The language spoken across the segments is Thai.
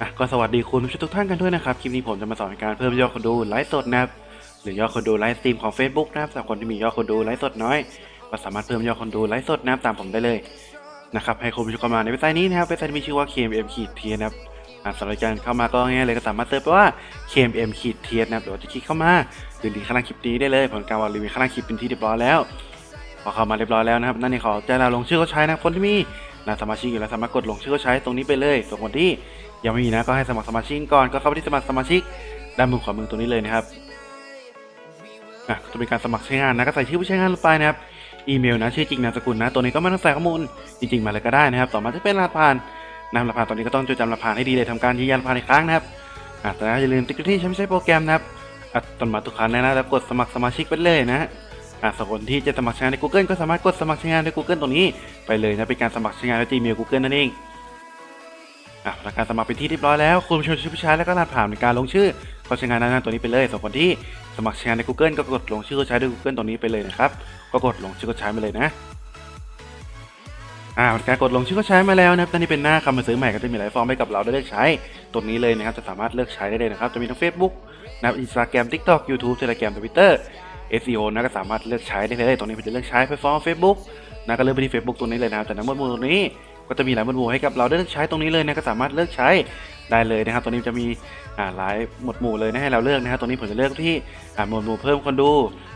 อะก็สวัสดีคุณผู้ชมทุกท่านกันด้วยนะครับ คลิปนี้ผมจะมาสอนการเพิ่มยอดคนดูไลฟ์สดนะครับหรือยอดคนดูไลฟ์สตรีมของ Facebook นะครับสำหรับคนที่มียอดคนดูไลฟ์สดน้อย ก็สามารถเพิ่มยอดคนดูไลฟ์สดนะครับตามผมได้เลยนะครับให้คุณผู้ชมเข้ามาในเว็บไซต์นี้นะครับเว็บไซต์มีชื่อว่า KMM ขีดเทียนะครับสำหรับการเข้ามาก็ง่ายเลยก็สามารถเซิร์ชไปว่า KMM ขีดเทียนะครับหรือว่าจะคลิกเข้ามาหรือลิงก์ข้างล่างคลิปนี้ได้เลย ผลการวางรีวิวข้างล่างคลิปเป็นที่เรียบร้อยแล้วพอเข้ามาเรียบร้อยแล้วนะครับนั่นเองขอแจ้งเราลงชื่อเขาใช้นะคนที่มีนะสมาชิกอยู่แล้วสามารถกดลงชื่อเขาใช้ตรงนี้ไปเลยส่วนคนที่ ยังไม่มีนะก็ให้สมัครสมาชิกก่อนก็เข้าไปที่สมัครสมาชิกด้านบนขวามือตรงนี้เลยนะครับอะจะเป็นการสมัครใช้งานนะก็ใส่ชื่อผู้ใช้งานลงไปนะครับอีเมลนะชื่อจริงนามสกุลนะตัวนี้ก็ไม่ต้องใส่ข้อมูลจริงๆมาเลยก็ได้นะครับต่อมาจะเป็นรหัสผ่านนามรหัสผ่านตอนนี้ก็ต้องจดจำรหัสผ่านให้ดีเลยทำการยืนยันรหัสผ่านอีกครั้งนะครับอะแต่อย่าลืมติ๊กที่ใช้ไม่ใช่โปรแกรมนะครับอะตอนมาทุกครั้งนะแล้วกดสมัครสมาชิกไปเลยนะอ่าสำหรับคนที่จะสมัครใช้งานใน Google ก็สามารถกดสมัครใช้งานใน Google ตรงนี้ไปเลยนะเป็นการสมัครใช้งานใน Gmail Google นั่นเอง อ่าหลังการสมัครเป็นที่เรียบร้อยแล้วคุณผู้ชมชื่อผู้ใช้แล้วก็รหัสผ่านในการลงชื่อเข้าใช้งานนั้นตัวนี้ไปเลยส่วนคนที่สมัครใช้งานใน Google ก็กดลงชื่อใช้ด้วย Google ตรงนี้ไปเลยนะครับก็กดลงชื่อเข้าใช้มาเลยนะอ่าการกดลงชื่อเข้าใช้มาแล้วนะครับตอนนี้เป็นหน้าคำมาซื้อใหม่ก็จะมีหลายฟอร์มให้กับเราได้เลือกใช้ตรงนี้เลยนะครับจะสามารถเลือกใช้ได้เลยนะครับจะมีทั้ง Facebook นะครับ Instagram TikTok YouTube Telegram Twitter SEO นะก็สามารถเลือกใช้ได้เลยตรงนี้ผมจะเลือกใช้ไปฟ้อง Facebook นะก็เลือกไปที่ Facebook ตรงนี้เลยนะครับจากนั้นหมดมู่ตรงนี้ ก็จะมีหลายหมวดหมู่ให้กับเราได้เลือกใช้ตรงนี้เลยนะก็สามารถเลือกใช้ได้เลยนะครับตรงนี้จะมีอ่าหลายหมวดหมู่เลยนะให้เราเลือกนะครับตรงนี้ผมจะเลือกที่หมวดหมู่เพิ่มคนดู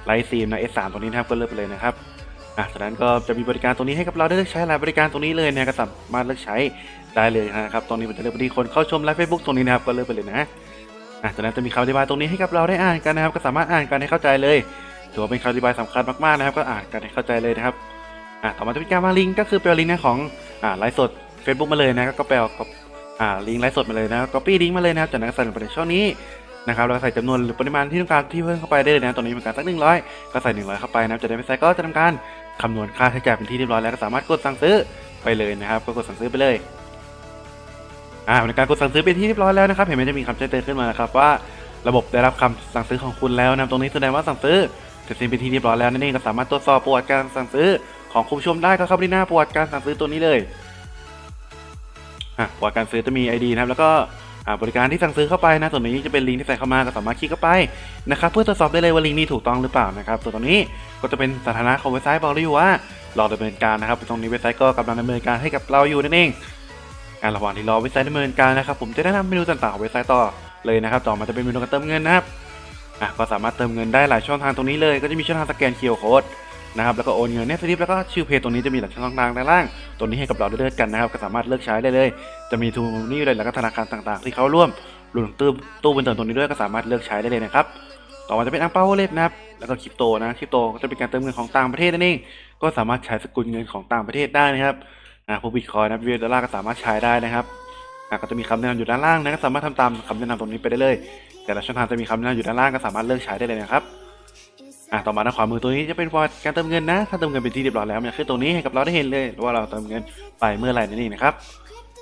ไลฟ์ซีมนะ S3 ตรงนี้นะครับก็เลือกไปเลยนะครับอะจากนั้นก็จะมีบริการตรงนี้ให้กับเราได้เลือกใช้หลายบริการตรงนี้เลยนะก็สามารถเลือกใช้ได้เลยนะครับตรงนี้ผมจะเลือกไปที่คนเข้าชมไลฟ์เฟซบุ๊กตรงนี้นะครับก็เลือกไปเลยนะอะจากนั้นจะมีคำอธิบายตรงนี้ให้กับเราได้อ่านกันนะครับ ก็สามารถอ่านกันให้เข้าใจเลยถือว่าเป็นคำอธิบายสำคัญมากๆนะครับ ก็อ่านกันให้เข้าใจเลยนะครับ อ่าต่อมาจะเป็นการมาลิงก์ก็คือแปลลิงก์นะของอ่าไลฟ์สด Facebook มาเลยนะก็แปลกับอ่าลิงก์ไลฟ์สดมาเลยนะก็ปี้ลิงก์มาเลยนะครับจากนั้นก็ใส่ลงไปในช่องนี้นะครับแล้วก็ใส่จำนวนหรือปริมาณที่ต้องการที่เพิ่มเข้าไปได้เลยนะตรงนี้เป็นการสักหนึ่งร้อยก็ใส่หนึ่งร้อยเข้าไปนะจากนั้นไปใส่ก็จะทำการคำนวณค่าใช้จ่ายเป็นที่เรียบร้อยแล้วก็สามารถกดสั่งซื้อไปเลยนะครับก็กดสั่งซื้อไปเลยอ่าในการกดสั่งซื้อเป็นที่เรียบร้อยแล้วนะครับเห็นไหมจะมีคำแจ้งเตือนขึ้นมานะครับว่า ระบบได้รับคำสั่งซื้อของคุณแล้วนะตรงนี้แสดงว่าสั่งซื้อเสร็จสิ้นเป็นที่เรียบร้อยแล้วนั่นเองก็สามารถตรวจสอบประวัติการสั่งซื้อ ของคุณผู้ชมได้ก็เข้าไปที่หน้าประวัติการสั่งซื้อตัวนี้เลยอะประวัติการซื้อจะมี ID นะครับแล้วก็บริการที่สั่งซื้อเข้าไปนะส่วนนี้จะเป็นลิงก์ที่ใส่เข้ามาก็สามารถคลิกเข้าไปนะครับเพื่อตรวจสอบได้เลยว่าลิงก์นี้ถูกต้องหรือเปล่านะครับส่วนตรงนี้ก็จะเป็นสถานะของเว็บไซต์บอกเราอยู่ว่ารอดำเนินการนะครับตรงนี้เว็บไซต์ก็กำลังดำเนินการให้กับเราอยู่นั่นเองอ่าระหว่างที่รอเว็บไซต์ดำเนินการนะครับผมจะแนะนำเมนูต่างๆของเว็บไซต์ต่อเลยนะครับต่อมาจะเป็นเมนูการเติมเงินนะครับอะก็สามารถเติมเงินได้หลายช่องทางตรงนี้เลย ก็จะมีช่องทางสแกน QR Code นะครับแล้วก็โอนเงินเนี่ยสลิปแล้วก็ชื่อเพจตรงนี้จะมีหลายช่องทางด้านล่างตรงนี้ให้กับเราได้เลือกกันนะครับก็สามารถเลือกใช้ได้เลย จะมีทูนี่เลยแล้วก็ธนาคารต่างๆ ที่เขาร่วมรวมตู้ตู้บนเติมตรงนี้ด้วยก็สามารถเลือกใช้ได้เลยนะครับต่อมาจะเป็นอังเปาเล็บนะครับแล้วก็คริปโตนะคริปโตก็จะเป็นการเติมเงินของต่างประเทศนั่นเองก็สามารถใช้สกุลเงินของต่างประเทศได้นะครับอ่าพวกบิตคอยนะบิตดอลลาร์ก็สามารถใช้ได้นะครับอะก็จะมีคำแนะนำอยู่ด้านล่างนะก็สามารถทำตามคำแนะนำตรงนี้ไปได้เลย แต่ละช่องทางจะมีคำแนะนำอยู่ด้านล่างก็สามารถเลือกใช้ได้เลยนะครับ อะต่อมาด้านขวามือตัวนี้จะเป็นประวัติการเติมเงินนะ ถ้าเติมเงินเป็นที่เรียบร้อยแล้วมันะขึ้นตรงนี้ให้กับเราได้เห็นเลยว่าเราเติมเงินไปเมื่อไหร่นั่นเองนะครับ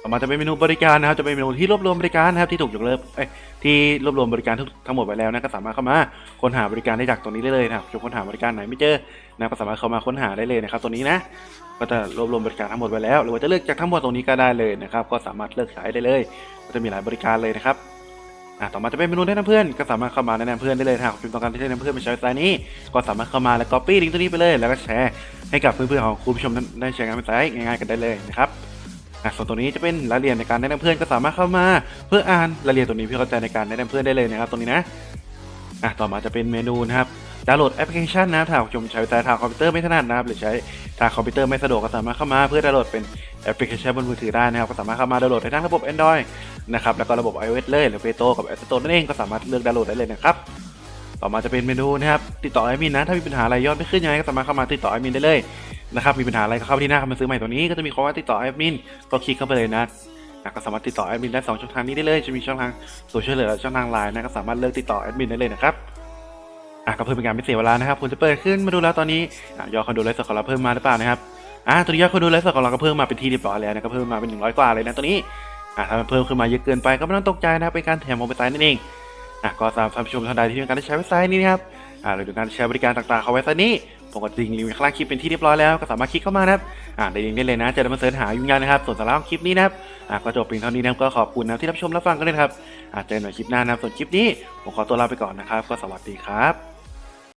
ต่อมาจะเป็นเมนูบริการนะครับจะเป็นเมนูที่รวบรวมบริการนะครับที่ถูกยกเลิกเอ้ที่รวบรวมบริการทุกทั้งหมดไว้แล้วนะก็สามารถเข้ามาค้นหาบริการได้จากตรงนี้ได้เลยนะครับจะค้นหาบริการไหนไม่เจอนะก็สามารถเข้ามาค้นหาได้เลยนะครับตัวนี้นะก็จะรวบรวมบริการทั้งหมดไว้แล้ว หรือว่าจะเลือกจากทั้งหมดตรงนี้ก็ได้เลยนะครับก็สามารถเลือกใช้ได้เลยก็จะมีหลายบริการเลยนะครับ อะต่อมาจะเป็นเมนูแนะนำเพื่อนก็สามารถเข้ามาแนะนำเพื่อนได้เลยถ้าหากคุณต้องการที่จะแนะนำเพื่อนไปใช้ไซต์นี้ ก็สามารถเข้ามาแล้ว copy ลิงก์ตัวนี้ไปเลย แล้วก็แชร์ให้กับเพื่อนๆของคุณผู้ชมได้แชร์กันเป็นไซต์ง่ายๆกันได้เลยนะครับอะส่วนตัวนี้จะเป็นรายละเอียดในการแนะนำเพื่อนก็สามารถเข้ามา เพื่ออ่านรายละเอียดตัวนี้เพื่อเข้าใจในการแนะนำเพื่อนได้เลยนะครับตรงนี้นะอะต่อมาจะเป็นเมนูนะครับดาวน์โหลดแอปพลิเคชันนะถ้าคุณผู้ชมใช้ทางคอมพิวเตอร์ไม่ถนัดนะครับหรือใช้ทางคอมพิวเตอร์ไม่สะดวกก็สามารถเข้ามาเพื่อดาวน์โหลดเป็นแอปพลิเคชันบนมือถือได้นะครับก็สามารถเข้ามาดาวน์โหลดได้ทั้งระบบ Android นะครับแล้วก็ระบบ iOS เลยหรือ Play Store กับ App Store นั่นเองก็สามารถเลือกดาวน์โหลดได้เลยนะครับต่อมาจะเป็นเมนูนะครับติดต่อแอดมินนะถ้ามีปัญหาอะไรยอดไม่ขึ้นยังไงก็สามารถเข้ามาติดต่อแอดมินได้เลยนะครับมีปัญหาอะไรก็เข้าไปที่หน้าคำซื้อใหม่ตัวนี้ก็จะมีคำว่าติดต่อแอดมินก็คลิกเข้าไปเลยนะนะก็สามารถติดต่อแอดมินได้สองช่องทางนี้ได้เลยจะมีช่องทางโซเชียลหรือช่องทางไลน์นะก็สามารถเลือกติดต่อแอดมินได้เลยนะครับอะก็เพิ่มเป็นการไม่เสียเวลานะครับผมจะเปิดขึ้นมาดูแล้วตอนนี้อะยอดคนดูไลฟ์สดของเราเพิ่มมาหรือเปล่านะครับอะตัวนี้ยอดคนดูไลฟ์สดของเราก็เพิ่มมาเป็นที่เรียบร้อยแล้วนะก็เพิ่มมาเป็น100กว่าเลยนะตัวนี้ อะถ้ามันเพิ่มขึ้นมาเยอะเกินไปก็ไม่ต้องตกใจนะครับเป็นการแถมของเว็บไซต์นั่นเองอะก็สำหรับท่านผู้ชมท่านใดที่ต้องการใช้เว็บไซต์นี้นะครับอะหรือต้องการใช้บริการต่างๆของเว็บไซต์นี้ผมก็ทิ้งลิงก์ข้างล่างคลิปเป็นที่เรียบร้อยแล้วก็สามารถคลิกเข้ามานะครับอ่าได้ลิงก์ได้เลยนะจะได้มาเสิร์ชหายุ่งยากนะครับส่วนสาระของคลิปนี้นะครับอะก็จบเพียงเท่านี้นะครับก็ขอบคุณนะที่รับชมรับฟังกันเลยครับอาเจอกันใหม่คลิปหน้านะครับส่วนคลิปนี้ผมขอตัวลาไปก่อนนะครับก็สวัสดีครับ